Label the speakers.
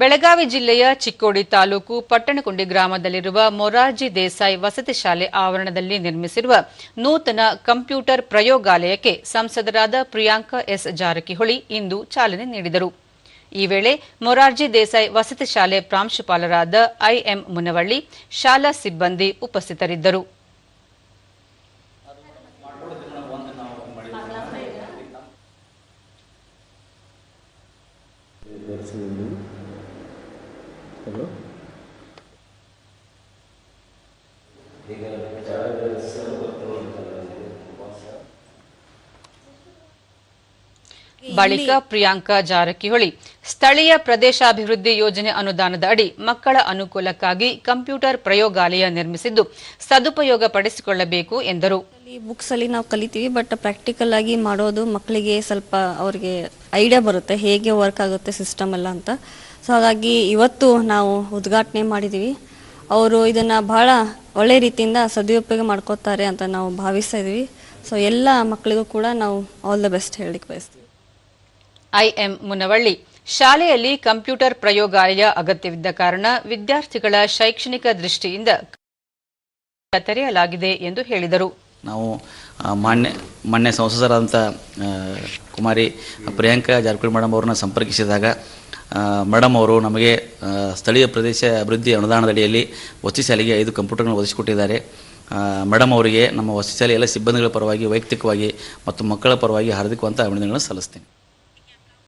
Speaker 1: ಬೆಳಗಾವಿ ಜಿಲ್ಲೆಯ ಚಿಕ್ಕೋಡಿ ತಾಲೂಕು ಪಟ್ಟಣಕುಂಡಿ ಗ್ರಾಮದಲ್ಲಿರುವ ಮೊರಾರ್ಜಿ ದೇಸಾಯಿ ವಸತಿ ಶಾಲೆ ಆವರಣದಲ್ಲಿ ನಿರ್ಮಿಸಿರುವ ನೂತನ ಕಂಪ್ಯೂಟರ್ ಪ್ರಯೋಗಾಲಯಕ್ಕೆ ಸಂಸದರಾದ ಪ್ರಿಯಾಂಕಾ ಎಸ್ ಜಾರಕಿಹೊಳಿ ಇಂದು ಚಾಲನೆ ನೀಡಿದರು. ಈ ವೇಳೆ ಮೊರಾರ್ಜಿ ದೇಸಾಯಿ ವಸತಿ ಶಾಲೆ ಪ್ರಾಂಶುಪಾಲರಾದ ಐಎಂ ಮುನವಳ್ಳಿ, ಶಾಲಾ ಸಿಬ್ಬಂದಿ ಉಪಸ್ಥಿತರಿದ್ದರು. ಬಳಿಕ ಪ್ರಿಯಾಂಕಾ ಜಾರಕಿಹೊಳಿ ಸ್ಥಳೀಯ ಪ್ರದೇಶಾಭಿವೃದ್ಧಿ ಯೋಜನೆ ಅನುದಾನದ ಅಡಿ ಮಕ್ಕಳ ಅನುಕೂಲಕ್ಕಾಗಿ ಕಂಪ್ಯೂಟರ್ ಪ್ರಯೋಗಾಲಯ ನಿರ್ಮಿಸಿದ್ದು ಸದುಪಯೋಗ ಪಡಿಸಿಕೊಳ್ಳಬೇಕು ಎಂದರು
Speaker 2: ಬುಕ್ಸ್ ಅಲ್ಲಿ ನಾವು ಕಲಿತೀವಿ ಬಟ್ ಪ್ರಾಕ್ಟಿಕಲ್ ಆಗಿ ಮಾಡೋದು ಮಕ್ಕಳಿಗೆ ಸ್ವಲ್ಪ ಅವರಿಗೆ ಐಡಿಯಾ ಬರುತ್ತೆ ಹೇಗೆ ವರ್ಕ್ ಆಗುತ್ತೆ ಸಿಸ್ಟಮ್ ಎಲ್ಲ ಅಂತ. ಸೊ ಹಾಗಾಗಿ ಇವತ್ತು ನಾವು ಉದ್ಘಾಟನೆ ಮಾಡಿದ್ದೀವಿ. ಅವರು ಇದನ್ನು ಬಹಳ ಒಳ್ಳೆ ರೀತಿಯಿಂದ ಸದುಪಯೋಗ ಮಾಡ್ಕೋತಾರೆ ಅಂತ ನಾವು ಭಾವಿಸ್ತಾ ಇದ್ದೀವಿ. ಸೊ ಎಲ್ಲ ಮಕ್ಕಳಿಗೂ ಕೂಡ ನಾವು ಆಲ್ ದ ಬೆಸ್ಟ್ ಹೇಳಲಿಕ್ಕೆ ಬಯಸ್ತೀವಿ.
Speaker 1: ಐಎಂ ಮುನವಳ್ಳಿ, ಶಾಲೆಯಲ್ಲಿ ಕಂಪ್ಯೂಟರ್ ಪ್ರಯೋಗಾಲಯ ಅಗತ್ಯವಿದ್ದ ಕಾರಣ ವಿದ್ಯಾರ್ಥಿಗಳ ಶೈಕ್ಷಣಿಕ ದೃಷ್ಟಿಯಿಂದ ತೆರೆಯಲಾಗಿದೆ ಎಂದು ಹೇಳಿದರು.
Speaker 3: ನಾವು ಮಾನ್ಯ ಮಾನ್ಯ ಸಂಸದರಾದಂಥ ಕುಮಾರಿ ಪ್ರಿಯಾಂಕಾ ಜಾರಕಿಹೊಳಿ ಮೇಡಮ್ ಅವ್ರನ್ನ ಸಂಪರ್ಕಿಸಿದಾಗ ಮೇಡಮ್ ಅವರು ನಮಗೆ ಸ್ಥಳೀಯ ಪ್ರದೇಶ ಅಭಿವೃದ್ಧಿ ಅನುದಾನದಡಿಯಲ್ಲಿ ವಸತಿ ಶಾಲೆಗೆ ಐದು ಕಂಪ್ಯೂಟರ್ಗಳನ್ನು ಒದಗಿಸಿಕೊಟ್ಟಿದ್ದಾರೆ. ಮೇಡಮ್ ಅವರಿಗೆ ನಮ್ಮ ವಸತಿ ಶಾಲೆ ಎಲ್ಲ ಸಿಬ್ಬಂದಿಗಳ ಪರವಾಗಿ, ವೈಯಕ್ತಿಕವಾಗಿ ಮತ್ತು ಮಕ್ಕಳ ಪರವಾಗಿ ಹಾರ್ದಿಕವಂತ ಅಭಿನಂದನೆಗಳನ್ನು ಸಲ್ಲಿಸ್ತೀನಿ.